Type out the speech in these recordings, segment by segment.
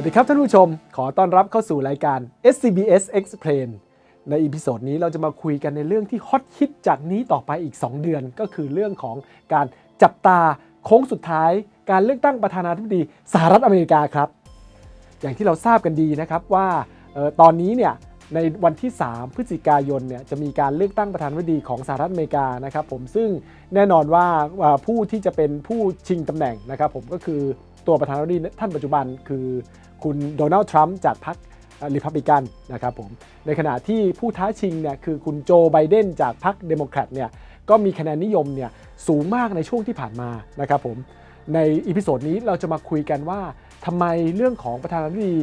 วัสดีครับท่านผู้ชม ขอต้อนรับเข้าสู่รายการ SCBS Explain ในอีพิโซดนี้เราจะมาคุยกันในเรื่องที่ฮอตฮิตจากนี้ต่อไปอีก 2 เดือน ก็คือเรื่องของการจับตาโค้งสุดท้าย การเลือกตั้งประธานาธิบดีสหรัฐอเมริกาครับ อย่างที่เราทราบกันดีนะครับว่าออตอนนี้เนี่ยในวันที่ 3 พฤศจิกายนเนี่ยจะมีการเลือกตั้งประธานาธิบดีของสหรัฐอเมริกานะครับผมซึ่งแน่นอนว่าอ่าผู้ที่จะเป็นผู้ชิงตำแหน่งนะครับผมก็คือตัวประธานาธิบดีท่านปัจจุบันคือ คุณโดนัลด์ทรัมป์จากพรรคริพับลิกันนะครับผมในขณะที่ผู้ท้าชิงเนี่ยคือคุณโจไบเดนจากพรรคเดโมแครตเนี่ยก็มีคะแนนนิยมเนี่ยสูงมากในช่วงที่ผ่านมานะครับผมในอีพิโซดนี้เราจะมาคุยกันว่าทำไมเรื่องของประธานาธิบดี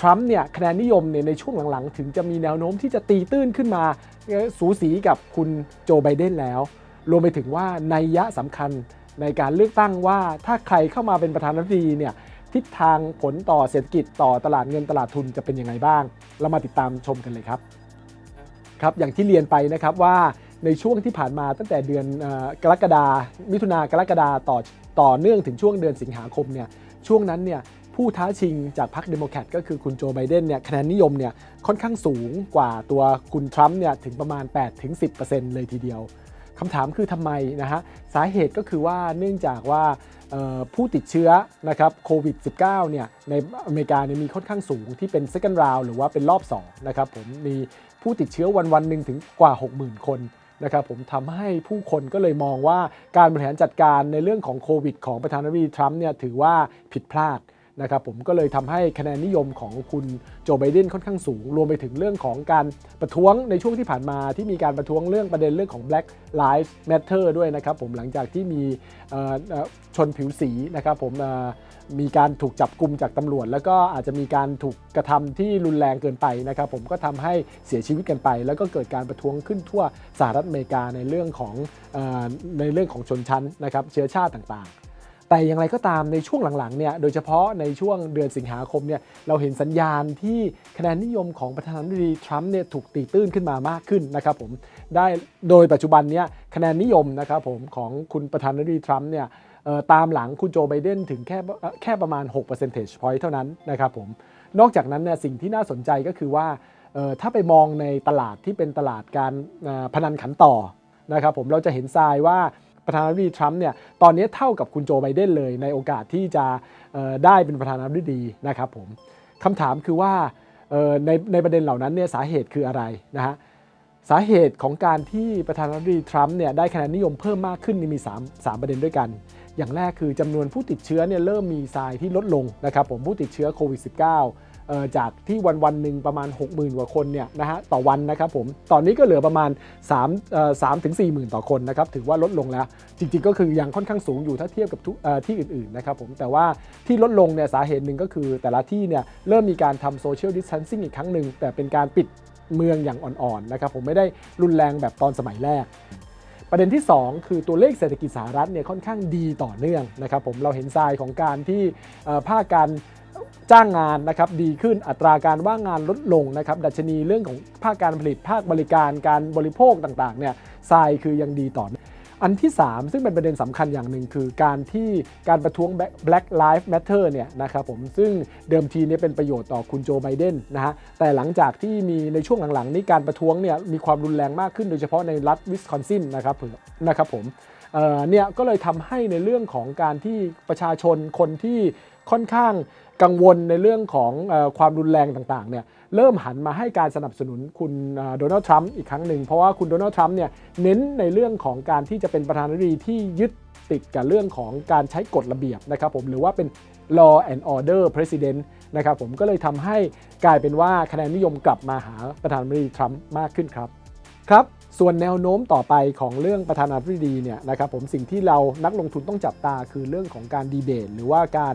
ทรัมป์เนี่ยคะแนนนิยมเนี่ยในช่วงหลังๆ ถึงจะมีแนวโน้มที่จะตีตื้นขึ้นมา สูสีกับคุณโจไบเดนแล้ว รวมไปถึงว่าในยยะสำคัญในการเลือกตั้งว่าถ้าใครเข้ามาเป็นประธานาธิบดีเนี่ย ทิศทางผลต่อเศรษฐกิจต่อตลาดเงินตลาดทุนจะเป็นยังไงบ้าง เรามาติดตามชมกันเลยครับครับอย่างที่เรียนไปนะครับว่าในช่วงที่ผ่านมาตั้งแต่เดือนอกรกฎามิถุนากรกฎาต่อต่อเนื่องถึงช่วงเดือนสิงหาคมเนี่ยช่วงนั้นเนี่ยผู้ท้าชิงจากพรรคเดโมแครตก็คือคุณโจไบเดนเนี่ยคะแนนนิยมเนี่ยค่อนข้างสูงกว่าตัวคุณทรัมป์เนี่ยถึงประมาณ 8-10%เลยทีเดียวคำถามคือทำไมนะฮะสาเหตุก็คือว่าเนื่องจากว่า ผู้ติดเชื้อนะครับโควิด -19 เนี่ยในอเมริกาเนี่ยมีค่อนข้างสูงที่เป็น second round หรือว่าเป็นรอบ2นะครับผมมีผู้ติดเชื้อวันวันหนึ่งถึงกว่า 60,000 คนนะครับผมทำให้ผู้คนก็เลยมองว่าการบริหารจัดการในเรื่องของโควิด ของประธานาธิบดีทรัมป์เนี่ยถือว่าผิดพลาด นะครับผมก็เลยทำให้คะแนนนิยมของคุณโจไบเดนค่อนข้างสูง รวมไปถึงเรื่องของการประท้วงในช่วงที่ผ่านมาที่มีการประท้วงเรื่องประเด็นเรื่องของ Black Lives Matter ด้วยนะครับผมหลังจากที่มีชนผิวสีนะครับผมมีการถูกจับกลุ่มจากตำรวจ แล้วก็อาจจะมีการถูกกระทำที่รุนแรงเกินไปนะครับผมก็ทำให้เสียชีวิตกันไป แล้วก็เกิดการประท้วงขึ้นทั่วสหรัฐอเมริกาในเรื่องของอในเรื่องของชนชั้นนะครับเชื้อชาติต่างๆ แต่อย่างไรก็ตามในช่วงหลังๆเนี่ยโดยเฉพาะในช่วงเดือนสิงหาคมเนี่ยเราเห็นสัญญาณที่คะแนนนิยมของประธานาธิบดีทรัมป์เนี่ยถูกตีตื้นขึ้นมามากขึ้นนะครับผมได้โดยปัจจุบันเนี่ยคะแนนนิยมนะครับผมของคุณประธานาธิบดีทรัมป์เนี่ยตามหลังคุณโจไบเดนถึงแค่แค่ประมาณ6 percentage point เท่านั้นนะครับผมนอกจากนั้นเนี่ยสิ่งที่น่าสนใจก็คือว่าถ้าไปมองในตลาดที่เป็นตลาดการพนันขันต่อนะครับผมเราจะเห็นทรายว่า ประธานาธิบดีทรัมป์เนี่ยตอนนี้เท่ากับคุณโจไบเดนเลยในโอกาสที่จะได้เป็นประธานาธิบดีนะครับผมคำถามคือว่าในในประเด็นเหล่านั้นเนี่ยสาเหตุคืออะไรนะฮะสาเหตุของการที่ประธานาธิบดีทรัมป์เนี่ยได้คะแนนนิยมเพิ่มมากขึ้นนี่มี 3 3 ประเด็นด้วยกัน อย่างแรกคือจำนวนผู้ติดเชื้อเนี่ยเริ่มมีทรายที่ลดลงนะครับผมผู้ติดเชื้อโควิด -19 เอ่อ จากที่วันวันๆหนึ่งประมาณ 60,000 กว่าคนเนี่ยนะฮะต่อวันนะครับผมตอนนี้ก็เหลือประมาณ3เอ่อ3ถึง40,000 ต่อคนนะครับถือว่าลดลงแล้ว จริงๆ ก็คือยังค่อนข้างสูงอยู่ถ้าเทียบกับที่อื่นๆนะครับผมแต่ว่าที่ลดลงเนี่ยสาเหตุหนึ่งก็คือแต่ละที่เนี่ยเริ่มมีการทำโซเชียลดิส a ทนซิ่งอีกครั้งหนึ่งแต่เป็นการปิดเมืองอย่างอ่อนๆนะครับผมไม่ได้รุนแรงแบบตอนสมัยแรกประเด็นที่ 2 คือตัวเลขเศรษฐกิจสหรัฐเนี่ยค่อนข้างดีต่อเนื่องนะครับผมเราเห็นทรายของการที่ภาคการ จ้างงานนะครับดีขึ้นอัตราการว่างงานลดลงนะครับดัชนีเรื่องของภาคการผลิตภาคบริการการบริโภคต่างๆเนี่ยทรายคือยังดีต่ออันที่ 3 ซึ่งเป็นประเด็นสำคัญอย่างหนึ่งคือการที่การประท้วง Black Lives Matter เนี่ยนะครับผมซึ่งเดิมทีเนี่ยเป็นประโยชน์ต่อคุณโจไบเดนนะฮะแต่หลังจากที่มีในช่วงหลังๆ นี้การประท้วงเนี่ยมีความรุนแรงมากขึ้นโดยเฉพาะในรัฐวิสคอนซินนะครับผมนะครับผมเเนี่ยก็เลยทำให้ในเรื่องของการที่ประชาชนคนที่ค่อนข้าง กังวลในเรื่องของความรุนแรงต่างๆเนี่ยเริ่มหันมาให้การสนับสนุนคุณโดนัลด์ทรัมป์อีกครั้งหนึ่ง เพราะว่าคุณโดนัลด์ทรัมป์เนี่ยเน้นในเรื่องของการที่จะเป็นประธานาธิบดีที่ยึดติดกับเรื่องของการใช้กฎระเบียบนะครับผมหรือว่าเป็น law and order president นะครับผมก็เลยทำให้กลายเป็นว่าคะแนนนิยมกลับมาหาประธานาธิบดีทรัมป์มากขึ้นครับครับส่วนแนวโน้มต่อไปของเรื่องประธานาธิบดีเนี่ยนะครับผมสิ่งที่เรานักลงทุนต้องจับตาคือเรื่องของการดีเบต หรือว่าการ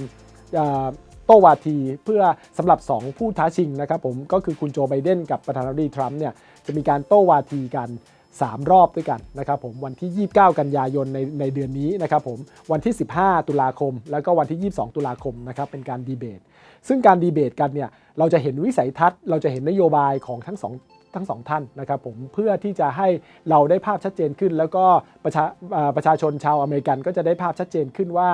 โต้วาที เพื่อสำหรับ 2 ผู้ท้าชิงนะครับผมก็คือคุณโจไบเดนกับประธานาธิบดีทรัมป์เนี่ยจะมีการโต้วาทีกัน 3 รอบด้วยกันนะครับผมวันที่ 29 กันยายนในในเดือนนี้นะครับผมวันที่ 15 ตุลาคม แล้วก็วันที่ 22 ตุลาคมนะครับเป็นการดีเบต ซึ่งการดีเบตกันเนี่ยเราจะเห็นวิสัยทัศน์ เราจะเห็นนโยบายของทั้งสองทั้งสองท่านนะครับผมเพื่อที่จะให้เราได้ภาพชัดเจนขึ้น แล้วก็ประชาประชาชนชาวอเมริกันก็จะได้ภาพชัดเจนขึ้นว่า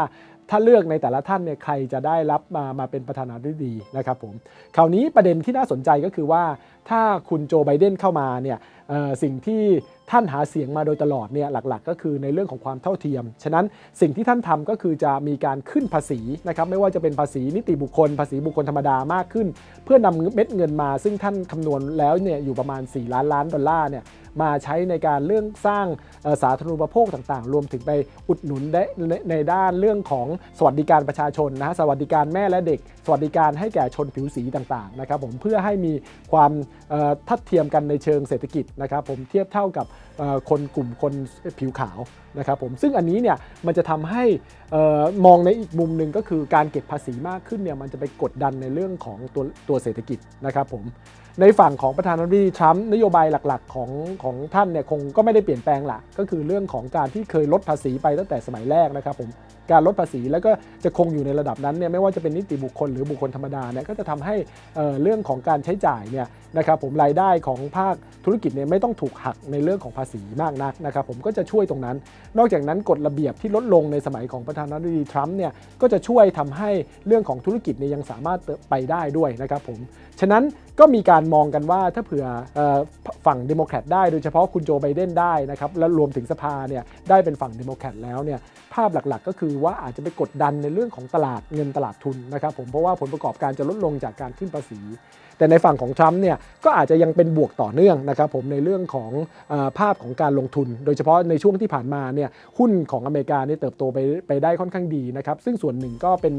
ถ้าเลือกในแต่ละท่านเนี่ยใครจะได้รับมามาเป็นประธานาธิบดีนะครับผมคราวนี้ประเด็นที่น่าสนใจก็คือว่าถ้าคุณโจไบเดนเข้ามาเนี่ยสิ่งที่ท่านหาเสียงมาโดยตลอดเนี่ยหลักๆ ก็คือในเรื่องของความเท่าเทียม ฉะนั้นสิ่งที่ท่านทำก็คือจะมีการขึ้นภาษีนะครับไม่ว่าจะเป็นภาษีนิติบุคคล ภาษีบุคคลธรรมดามากขึ้น เพื่อนำเม็ดเงินมา ซึ่งท่านคำนวณแล้วเนี่ยอยู่ประมาณ 4 ล้านล้านดอลลาร์เนี่ยมาใช้ในการเรื่องสร้างสาธารณูปโภคต่างๆ รวมถึงไปอุดหนุนได้ในด้านเรื่องของสวัสดิการประชาชนนะฮะสวัสดิการแม่และเด็ก สวัสดิการให้แก่ชนผิวสีต่างๆนะครับผมเพื่อให้มีความทัดเทียมกันในเชิงเศรษฐกิจนะครับผมเทียบเท่ากับ คนกลุ่มคนผิวขาวนะครับผมซึ่งอันนี้เนี่ยมันจะทำให้มองในอีกมุมหนึ่งก็คือการเก็บภาษีมากขึ้นเนี่ยมันจะไปกดดันในเรื่องของตัวตัวเศรษฐกิจนะครับผมในฝั่งของประธานาธิบดีทรัมป์นโยบายหลักๆของของท่านเนี่ยคงก็ไม่ได้เปลี่ยนแปลงหละก็คือเรื่องของการที่เคยลดภาษีไปตั้งแต่สมัยแรกนะครับผมการลดภาษีแล้วก็จะคงอยู่ในระดับนั้นเนี่ยไม่ว่าจะเป็นนิติบุคคลหรือบุคคลธรรมดาเนี่ยก็จะทำให้เอ่อเรื่องของการใช้จ่ายเนี่ยนะครับผมรายได้ของภาคธุรกิจเนี่ยไม่ต้องถูกหักในเรื่องของภาษีมากนักนะครับผมก็จะช่วยตรงนั้น นอกจากนั้นกฎระเบียบที่ลดลงในสมัยของประธานาธิบดีทรัมป์เนี่ยก็จะช่วยทำให้เรื่องของธุรกิจเนี่ยยังสามารถไปได้ด้วยนะครับผมฉะนั้นก็มีการมองกันว่าถ้าเผื่อฝั่งเดโมแครตได้โดยเฉพาะคุณโจไบเดนได้นะครับและรวมถึงสภาเนี่ยได้เป็นฝั่งเดโมแครตแล้วเนี่ย ภาพหลักๆ ก็คือว่าอาจจะไปกดดันในเรื่องของตลาดเงินตลาดทุนนะครับผมเพราะว่าผลประกอบการจะลดลงจากการขึ้นภาษี แต่ในฝั่งของทรัมป์เนี่ยก็อาจจะยังเป็นบวกต่อเนื่องนะครับผมในเรื่องของอภาพของการลงทุน โดยเฉพาะในช่วงที่ผ่านมาเนี่ยหุ้นของอเมริกาเนี่ยเติบโตไปไปได้ค่อนข้างดีนะครับซึ่งส่วนหนึ่งก็เป็น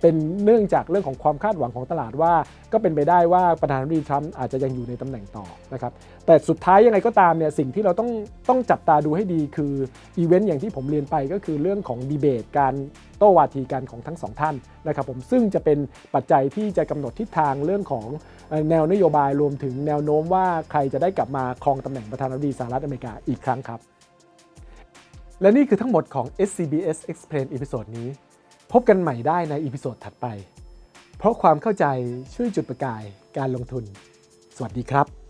เป็นเนื่องจากเรื่องของความคาดหวังของตลาดว่า ก็เป็นไปได้ว่าประธานาธิบดีทรัมป์อาจจะยังอยู่ในตำแหน่งต่อนะครับแต่สุดท้ายยังไงก็ตามเนี่ยสิ่งที่เราต้องต้องจับตาดูให้ดีคืออีเวนต์อย่างที่ผมเรียนไปก็คือือเรื่องของดีเบตการโต้วาทีกันของทั้งสองท่านนะครับผมซึ่งจะเป็นปัจจัยที่จะกำหนดทิศทางเรื่องของแนวนโยบายรวมถึงแนวโน้มว่าใครจะได้กลับมาครองตำแหน่งประธานาธิบดีสหรัฐอเมริกาอีกครั้งครับ และนี่คือทั้งหมดของ SCBS Explain อีพิโซดนี้ พบกันใหม่ได้ในอีพิโซดถัดไป เพราะความเข้าใจช่วยจุดประกายการลงทุน สวัสดีครับ